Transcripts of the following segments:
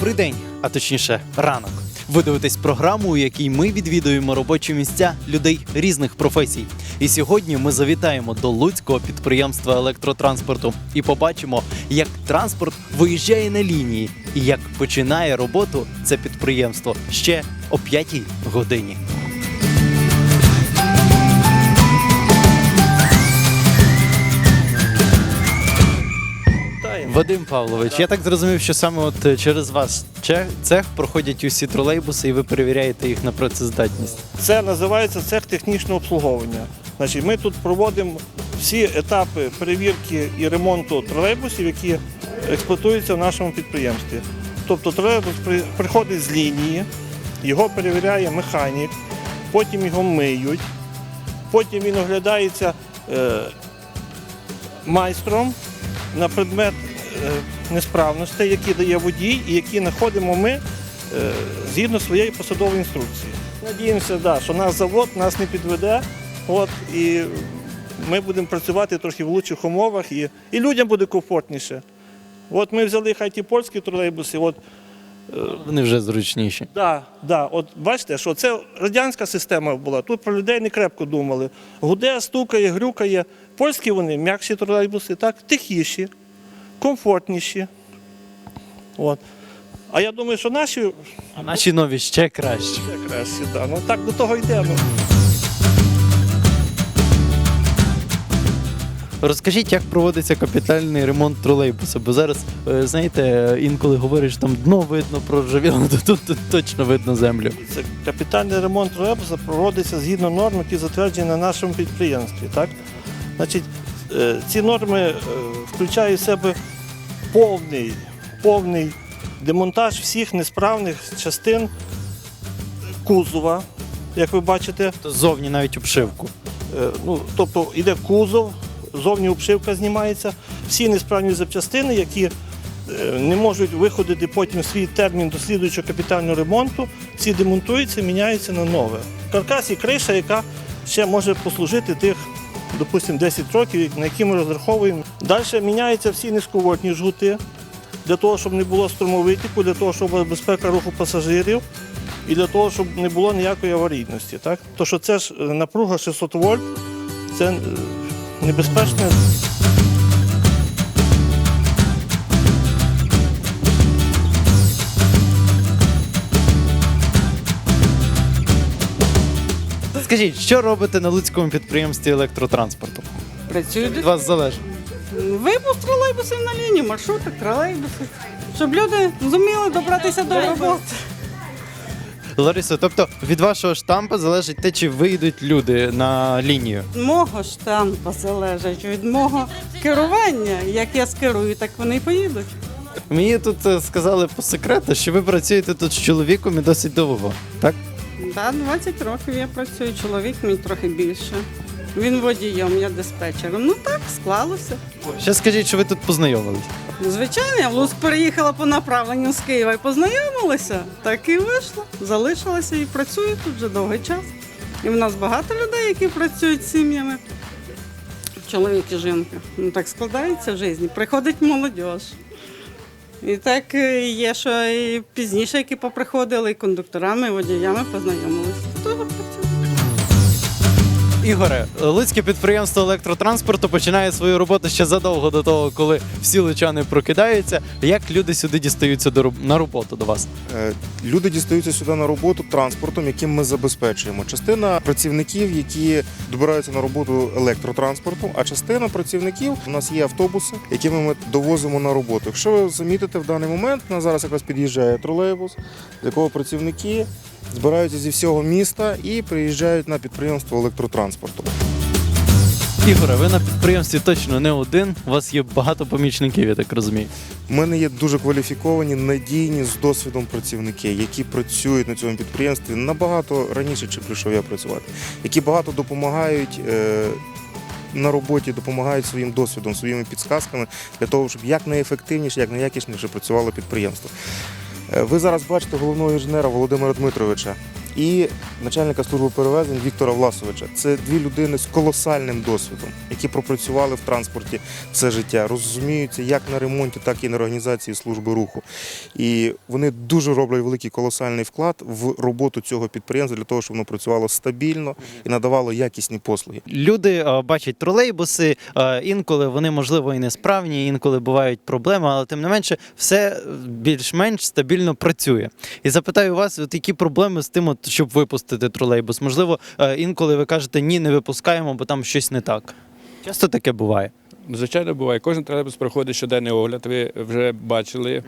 Добрий день, а точніше, ранок. Ви дивитесь програму, у якій ми відвідуємо робочі місця людей різних професій. І сьогодні ми завітаємо до Луцького підприємства електротранспорту і побачимо, як транспорт виїжджає на лінії і як починає роботу це підприємство ще о 5 годині. Вадим Павлович, я так зрозумів, що саме от е, через вас цех проходять усі тролейбуси, і ви перевіряєте їх на працездатність. Це називається цех технічного обслуговування. Значить, ми тут проводимо всі етапи перевірки і ремонту тролейбусів, які експлуатуються в нашому підприємстві. Тобто тролейбус при- приходить з лінії, його перевіряє механік, потім його миють, потім він оглядається е, майстром на предмет несправностей, які дає водій і які знаходимо ми е, згідно своєї посадової інструкції. Надіємося, да, що наш завод нас не підведе, от, і ми будемо працювати трохи в лучших умовах, і, і людям буде комфортніше. От ми взяли хай ті польські тролейбуси, от, Вони вже зручніші. да, да, от бачите, що це радянська система була. Тут про людей не крепко думали. Гуде, стукає, грюкає. Польські вони м'якші тролейбуси, так, тихіші, комфортніші. От. А я думаю, що наші А наші нові ще краще. ще краще. Да. Ну так до того йдемо. Розкажіть, як проводиться капітальний ремонт тролейбуса, бо зараз, е, знаєте, інколи говориш, там дно видно проржавіло, то тут, тут точно видно землю. Це капітальний ремонт тролейбуса проводиться згідно норм, які затверджені на нашому підприємстві. Так? Значить, е, ці норми е, включають в себе повний, повний демонтаж всіх несправних частин кузова, як ви бачите. Ззовні навіть обшивку. Е, Ну, тобто йде кузов, зовні обшивка знімається, всі несправні запчастини, які е, не можуть виходити потім в свій термін до слідуючого капітального ремонту, всі демонтуються, міняються на нове. Каркас і криша, яка ще може послужити тих, допустимо, 10 років, на які ми розраховуємо. Далі міняються всі низьковольтні жгути для того, щоб не було струмовитіку, для того, щоб безпека руху пасажирів і для того, щоб не було ніякої аварійності. Так? То що це ж е, напруга 600 вольт, це е, небезпечне. Скажіть, що робите на Луцькому підприємстві електротранспорту? Працюють Від вас залежить. випуск тролейбусів на лінії, маршруток, тролейбуси, щоб люди зуміли добратися до роботи. Лариса, тобто від вашого штампу залежить те, чи вийдуть люди на лінію. Мого штампа залежить, від мого керування. Як я скерую, так вони й поїдуть. Мені тут е, сказали по секрету, що ви працюєте тут з чоловіком і досить довго, так? Да, 20 років я працюю, чоловік мій трохи більше. Він водієм, я диспетчером. Ну так, склалося. Ще скажіть, що ви тут познайомились. Звичайно, я в Луцьк переїхала по направленню з Києва і познайомилася. Так і вийшло. Залишилася і працюю тут вже довгий час. І в нас багато людей, які працюють з сім'ями. Чоловік і жінка. Ну так складається в житті. Приходить молодь. І так е, є, що і пізніше, які поприходили, і кондукторами, і водіями познайомилися. Ігоре, Луцьке підприємство електротранспорту починає свою роботу ще задовго до того, коли всі лучани прокидаються. Як люди сюди дістаються до на роботу до вас? Е, Люди дістаються сюди на роботу транспортом, яким ми забезпечуємо. Частина працівників, які добираються на роботу електротранспортом, а частина працівників у нас є автобуси, якими ми довозимо на роботу. Якщо ви замітите в даний момент, на зараз якраз під'їжджає тролейбус, з якого працівники збираються зі всього міста і приїжджають на підприємство електротранспорту. Ігоре, ви на підприємстві точно не один. У вас є багато помічників, я так розумію. У мене є дуже кваліфіковані, надійні з досвідом працівники, які працюють на цьому підприємстві набагато раніше, чим прийшов я працювати, які багато допомагають. е, На роботі допомагають своїм досвідом, своїми підсказками для того, щоб якнайефективніше, якнайякісніше працювало підприємство. Е, Ви зараз бачите головного інженера Володимира Дмитровича. І начальника служби перевезень Віктора Власовича. Це дві людини з колосальним досвідом, які пропрацювали в транспорті все життя, розуміються як на ремонті, так і на організації служби руху. І вони дуже роблять великий колосальний вклад в роботу цього підприємства для того, щоб воно працювало стабільно і надавало якісні послуги. Люди бачать тролейбуси, інколи вони можливо і несправні, інколи бувають проблеми, але тим не менше все більш-менш стабільно працює. І запитаю вас, от які проблеми з тим, от, щоб випустити тролейбус? Можливо, е, інколи ви кажете, ні, не випускаємо, бо там щось не так. Часто таке буває. Звичайно, буває. Кожен тролейбус проходить щоденний огляд. Ви вже бачили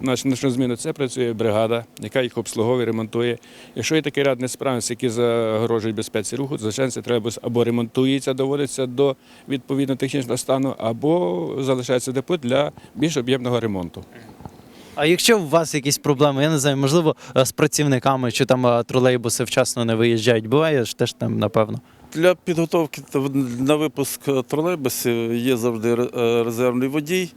нашу ночну зміну. Це працює бригада, яка їх обслуговує, ремонтує. Якщо є такий ряд несправностей, які загрожують безпеці руху, звичайно, цей тролейбус або ремонтується, доводиться до відповідно технічного стану, або залишається депо для більш об'ємного ремонту. А якщо у вас якісь проблеми, я не знаю, можливо, е, з працівниками, чи там е, тролейбуси вчасно не виїжджають, буває ж теж там, напевно. Для підготовки на випуск тролейбусів є завжди е, резервний водій,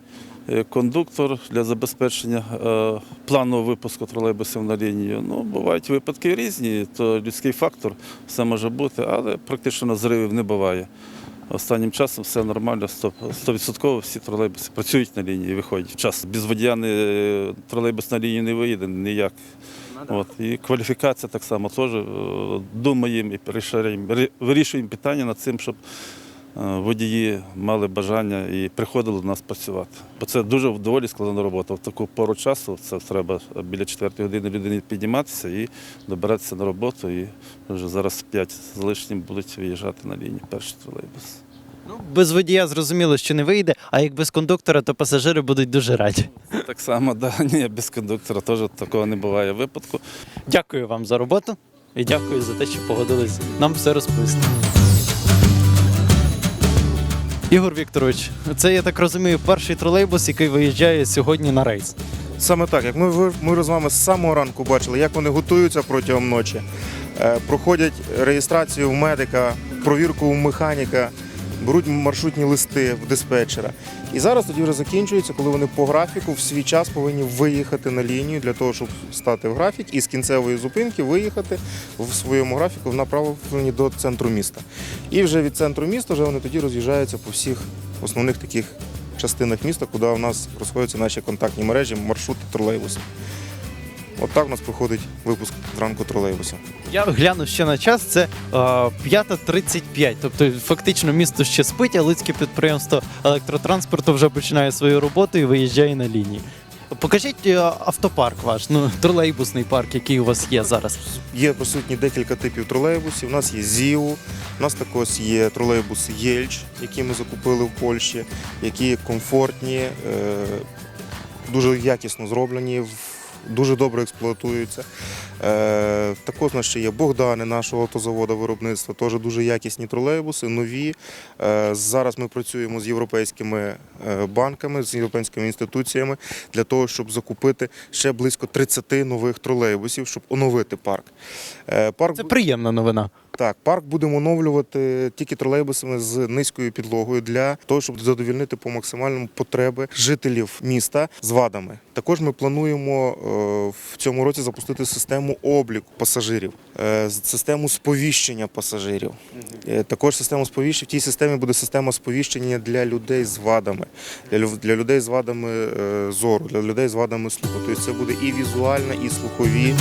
е, кондуктор для забезпечення е, плану випуску тролейбусів на лінію. Ну, бувають випадки різні, то людський фактор все може бути, але практично зривів не буває. Останнім часом все нормально, 100% всі тролейбуси працюють на лінії і виходять вчасно. Без водія не, тролейбус на лінію не виїде ніяк. От. І кваліфікація так само теж е, думаємо і вирішуємо питання над цим, щоб е, водії мали бажання і приходили до нас працювати. Бо це дуже доволі складна робота. В таку пору часу це треба біля 4 години людині підніматися і добиратися на роботу. І вже зараз 5 з лишнім будуть виїжджати на лінію перший тролейбус. Ну, без водія зрозуміло, що не вийде, а як без кондуктора, то пасажири будуть дуже раді. Так само, да, ні, без кондуктора теж такого не буває випадку. Дякую вам за роботу і дякую за те, що погодились нам все розповісти. Ігор Вікторович, це я так розумію, перший тролейбус, який виїжджає сьогодні на рейс. Саме так, як ми, ми з вами з самого ранку бачили, як вони готуються протягом ночі, е, проходять реєстрацію в медика, провірку у механіка, беруть маршрутні листи в диспетчера. І зараз тоді вже закінчується, коли вони по графіку в свій час повинні виїхати на лінію для того, щоб стати в графік і з кінцевої зупинки виїхати в своєму графіку в направленні до центру міста. І вже від центру міста вже вони тоді роз'їжджаються по всіх основних таких частинах міста, куди у нас розходяться наші контактні мережі, маршрути тролейбусів. От так у нас проходить випуск зранку тролейбусів. Я гляну ще на час, це е, 5.35, тобто фактично місто ще спить, а Луцьке підприємство електротранспорту вже починає свою роботу і виїжджає на лінії. Покажіть е, автопарк ваш, ну тролейбусний парк, який у вас є зараз. Є присутні декілька типів тролейбусів. У нас є ЗІУ, у нас також є тролейбус Єльч, які ми закупили в Польщі, які комфортні, е, дуже якісно зроблені, в- дуже добре експлуатуються. Е, Також у нас ще є Богдани нашого автозаводу виробництва, теж дуже якісні тролейбуси, нові. Е, Зараз ми працюємо з європейськими е, банками, з європейськими інституціями для того, щоб закупити ще близько 30 нових тролейбусів, щоб оновити парк. Парк Це приємна новина. Так, парк будемо оновлювати тільки тролейбусами з низькою підлогою для того, щоб задовільнити по максимальному потреби жителів міста з вадами. Також ми плануємо е, в цьому році запустити систему обліку пасажирів, е, систему сповіщення пасажирів. Е, Також систему сповіщення. В тій системі буде система сповіщення для людей з вадами, для, людей з вадами зору, для людей з вадами слуху. Тобто це буде і візуальна, і слухові.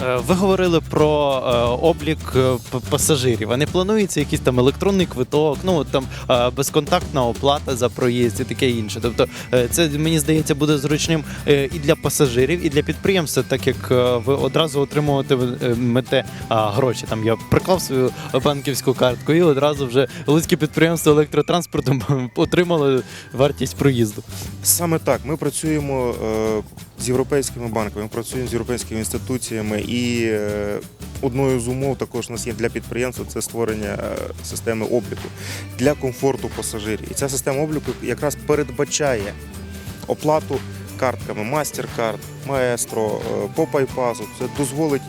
Ви говорили про е, облік е, пасажирів. А не планується якийсь там електронний квиток, ну там е, безконтактна оплата за проїзд і таке інше. Тобто е, це мені здається буде зручним е, і для пасажирів, і для підприємства, так як е, ви одразу отримуватимете а, гроші. Там я приклав свою банківську картку і одразу вже Луцьке підприємство електротранспорту отримало вартість проїзду. Саме так. Ми працюємо е, з європейськими банками, ми працюємо з європейськими інституціями, і е, одною з умов також у нас є для підприємства це створення е, системи обліку для комфорту пасажирів. І ця система обліку якраз передбачає оплату картками MasterCard, Maestro, е, по пайпасу. Це дозволить.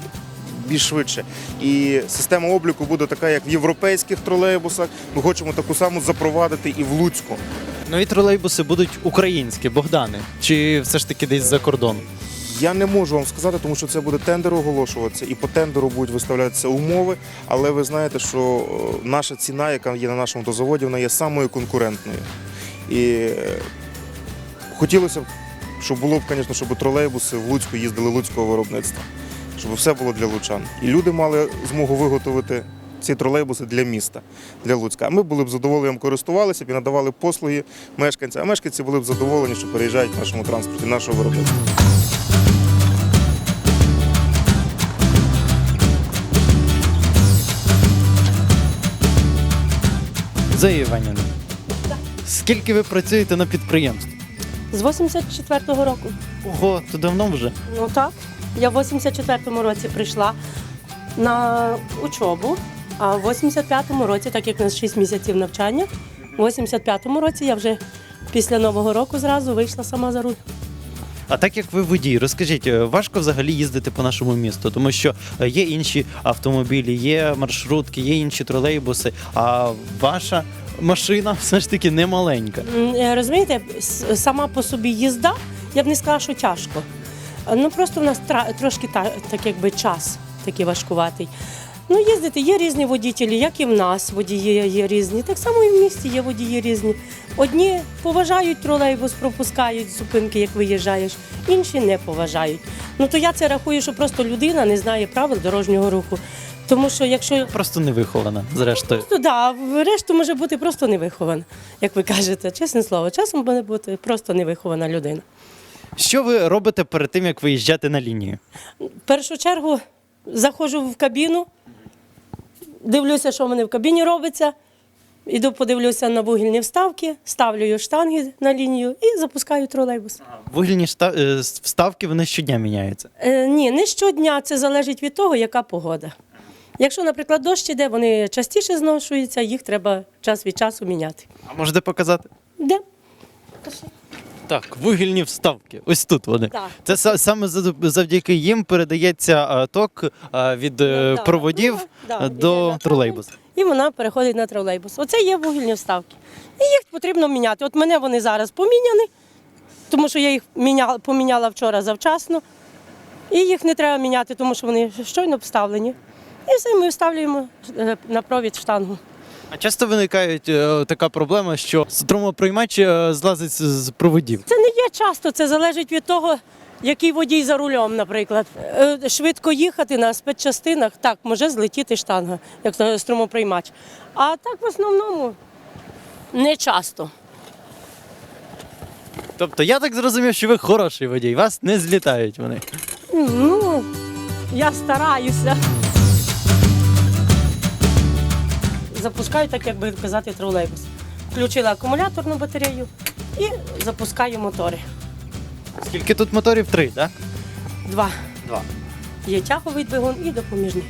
Більш швидше. І система обліку буде така, як в європейських тролейбусах. Ми хочемо таку саму запровадити і в Луцьку. Ну і тролейбуси будуть українські, Богдани, чи все ж таки десь за кордон? Я не можу вам сказати, тому що це буде тендер оголошуватися, і по тендеру будуть виставлятися умови. Але ви знаєте, що е, наша ціна, яка є на нашому дозаводі, вона є самою конкурентною. І е, хотілося б, щоб було б, звісно, щоб тролейбуси в Луцьку їздили луцького виробництва, щоб все було для лучан. І люди мали змогу виготовити ці тролейбуси для міста, для Луцька. А ми були б задоволенням користувалися б і надавали послуги мешканцям. А мешканці були б задоволені, що переїжджають в нашому транспорті, нашого виробництва. Зоя Іванівна, скільки ви працюєте на підприємстві? З 84-го року. Ого, то давно вже. Ну так. Я в 84-му році прийшла на учобу, а в 85-му році, так як у нас 6 місяців навчання, в 85-му році я вже після Нового року зразу вийшла сама за руль. А так як ви водій, розкажіть, е, важко взагалі їздити по нашому місту, тому що е, є інші автомобілі, є маршрутки, є інші тролейбуси, а ваша машина все ж таки не маленька. Е, Розумієте, сама по собі їзда, я б не сказала, що тяжко. Ну просто в нас трошки та, так якби час такий важкуватий. Ну, їздити є різні водітелі, як і в нас водії є різні. Так само і в місті є водії різні. Одні поважають тролейбус, пропускають зупинки, як виїжджаєш, інші не поважають. Ну то я це рахую, що просто людина не знає правил дорожнього руху. Тому що якщо Просто не вихована, зрештою. Ну да, решту може бути просто невихована, як ви кажете. Чесне слово, часом може бути просто невихована людина. Що ви робите перед тим, як виїжджати на лінію? В першу чергу заходжу в кабіну, дивлюся, що в мене в кабіні робиться. Іду подивлюся на вугільні вставки, ставлю штанги на лінію і запускаю тролейбус. Вугільні е, вставки вони щодня міняються. Е, ні, не щодня, це залежить від того, яка погода. Якщо, наприклад, дощ іде, вони частіше зношуються, їх треба час від часу міняти. А можете показати? Де? Так, вугільні вставки. Ось тут вони. Так. Це са- саме за- завдяки їм передається е, ток е, від е, Ну, проводів Ну, да, е, до на тролейбуса. і вона переходить на тролейбус. Оце є вугільні вставки. І їх потрібно міняти. От мене вони зараз поміняні, тому що я їх міняла, поміняла вчора завчасно. І їх не треба міняти, тому що вони щойно вставлені. І все, ми вставлюємо е, на провід штангу. А часто виникає е, така проблема, що струмоприймач е, злазить з- з проводів. Це не є часто, це залежить від того, який водій за рулем, наприклад. Е, Швидко їхати на спецчастинах, так, може злетіти штанга, як струмоприймач. А так в основному не часто. Тобто я так зрозумів, що ви хороший водій, вас не злітають вони. Ну, я стараюся. Запускаю, так як би казати, тролейбус. Включила акумуляторну батарею і запускаю мотори. Скільки тут моторів? Три, так? Два. Два. Є тяговий двигун і допоміжний.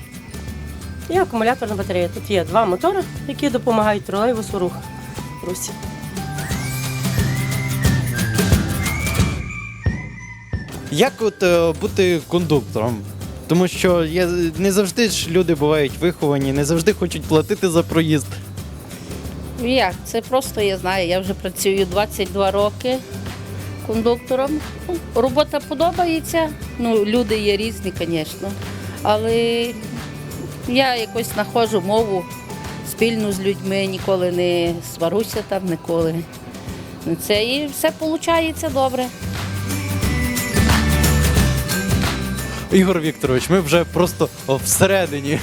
І акумуляторна батарея. Тут є два мотори, які допомагають тролейбусу рух русі. Як от е, бути кондуктором? Тому що є, не завжди ж люди бувають виховані, не завжди хочуть платити за проїзд. Як? Це просто я знаю. Я вже працюю 22 роки кондуктором. Ну, Робота подобається. Ну, люди є різні, звісно. Але я якось знаходжу мову спільну з людьми, ніколи не сваруся там, ніколи. Це і все виходить добре. Ігор Вікторович, ми вже просто всередині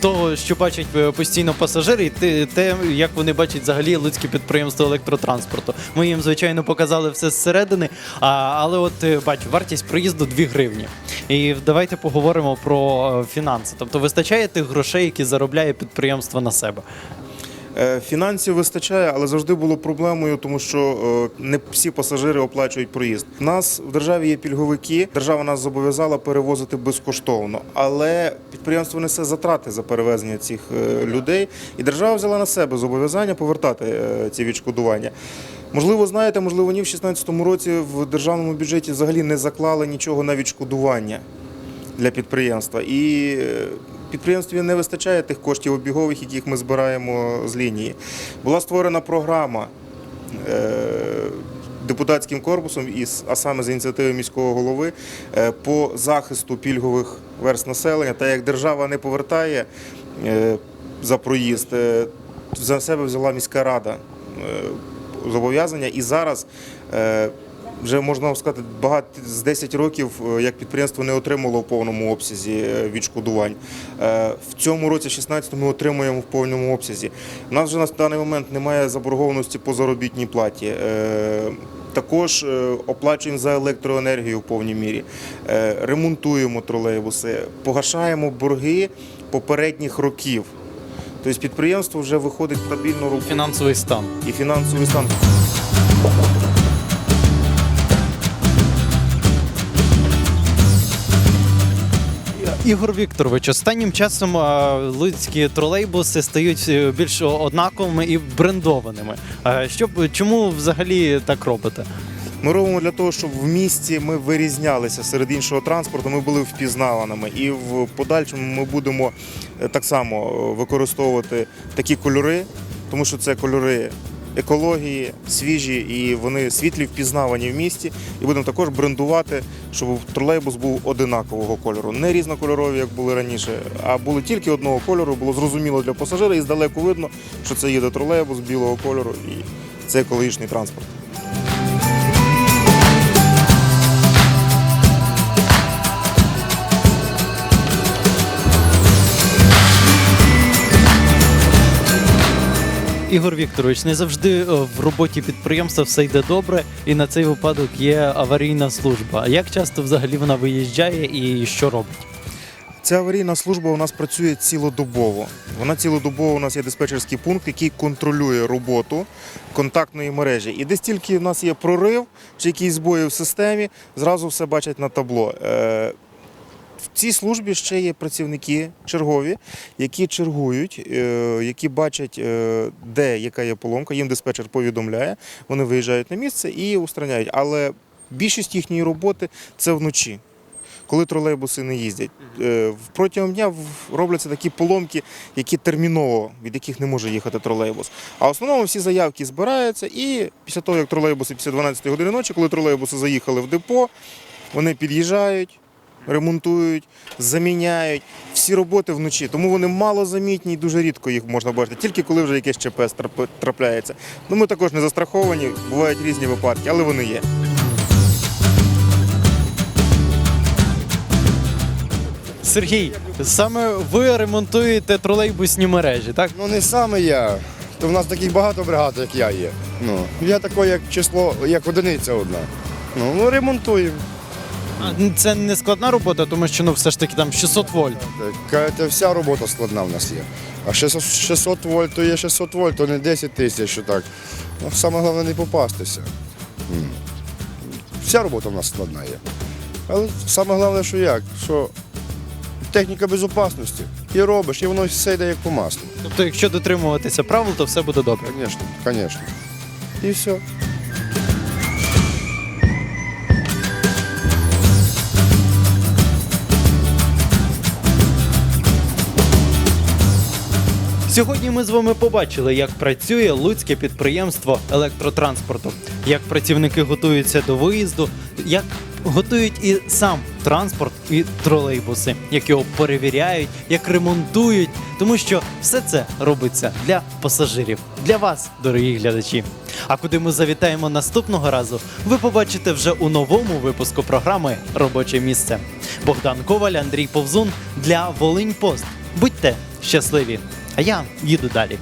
того, що бачать е, постійно пасажири, і те, як вони бачать взагалі луцьке підприємство електротранспорту. Ми їм, звичайно, показали все зсередини, але от е, бачу, вартість проїзду 2 гривні. І давайте поговоримо про е, фінанси. Тобто вистачає тих грошей, які заробляє підприємство на себе. Е, Фінансів вистачає, але завжди було проблемою, тому що е, не всі пасажири оплачують проїзд. У нас в державі є пільговики. Держава нас зобов'язала перевозити безкоштовно, але підприємство несе затрати за перевезення цих е, людей, і держава взяла на себе зобов'язання повертати ці відшкодування. Можливо, знаєте, можливо, ні в 2016 році в державному бюджеті взагалі не заклали нічого на відшкодування для підприємства. І підприємстві не вистачає тих коштів обігових, яких ми збираємо з лінії. Була створена програма. е, депутатським корпусом, а саме за ініціативи міського голови, е, по захисту пільгових верст населення. Та як держава не повертає е, за проїзд, за себе взяла міська рада зобов'язання. І зараз вже можна сказати, багато з 10 років, е, як підприємство не отримало в повному обсязі е, відшкодувань. Е, В цьому році, 16 ми отримуємо в повному обсязі. У нас вже на даний момент немає заборгованості по заробітній платі. Також оплачуємо за електроенергію в повній мірі, ремонтуємо тролейбуси, погашаємо борги попередніх років. Тобто підприємство вже виходить роботу Фінансовий стан. і фінансовий стан. Ігор Вікторович, останнім часом луцькі тролейбуси стають е, більш однаковими і брендованими. Що чому взагалі так робите? Ми робимо для того, щоб в місті ми вирізнялися серед іншого транспорту, ми були впізнаваними. І в подальшому ми будемо е, так само використовувати такі кольори, тому що це кольори екології, свіжі і вони світлі впізнавані в місті. І будемо також брендувати, щоб тролейбус був одинакового кольору, не різнокольорові, як були раніше, а були тільки одного кольору. Було зрозуміло для пасажира, і здалеку видно, що це їде тролейбус білого кольору, і це екологічний транспорт. Ігор Вікторович, не завжди е, в роботі підприємства все йде добре, і на цей випадок є аварійна служба. Як часто взагалі вона виїжджає і що робить? Ця аварійна служба у нас працює цілодобово. Вона цілодобово у нас є диспетчерський пункт, який контролює роботу контактної мережі. І десь тільки в нас є прорив чи якісь збої в системі, зразу все бачать на табло. В цій службі ще є працівники чергові, які чергують, е, які бачать, е, де яка є поломка. Їм диспетчер повідомляє, вони виїжджають на місце і устраняють. Але більшість їхньої роботи це вночі коли тролейбуси не їздять. Е, Протягом дня робляться такі поломки, які терміново, від яких не може їхати тролейбус. А в основному всі заявки збираються, і після того, як тролейбуси після 12 години ночі, коли тролейбуси заїхали в депо, вони під'їжджають. Ремонтують, заміняють всі роботи вночі, тому вони малозамітні і дуже рідко їх можна бачити, тільки коли вже якесь ЧП трапляється. Ну ми також не застраховані, бувають різні випадки, але вони є. Сергій, саме ви ремонтуєте тролейбусні мережі, так? Ну не саме я. То в нас таких багато бригад, як я є. Ну, я такий, як число, як одиниця одна. Ну, ну ремонтуємо. А, Це не складна робота, тому що ну все ж таки там 600 вольт. Так, Це вся робота складна в нас є. А 600, 600 вольт, то є 600 вольт, то не 10 тисяч, що так. Ну, саме головне не попастися. М. Вся робота в нас складна є. Але саме головне, що як? Що техніка безпечності. І робиш, і воно все йде як по маслу. Тобто, якщо дотримуватися правил, то все буде добре. Звісно, звісно. І все. Сьогодні ми з вами побачили, як працює луцьке підприємство електротранспорту, як працівники готуються до виїзду, як готують і сам транспорт і тролейбуси, як його перевіряють, як ремонтують, тому що все це робиться для пасажирів, для вас, дорогі глядачі. А куди ми завітаємо наступного разу, ви побачите вже у новому випуску програми Робоче місце. Богдан Коваль, Андрій Повзун для Волинь Пост. Будьте щасливі! А я їду далі.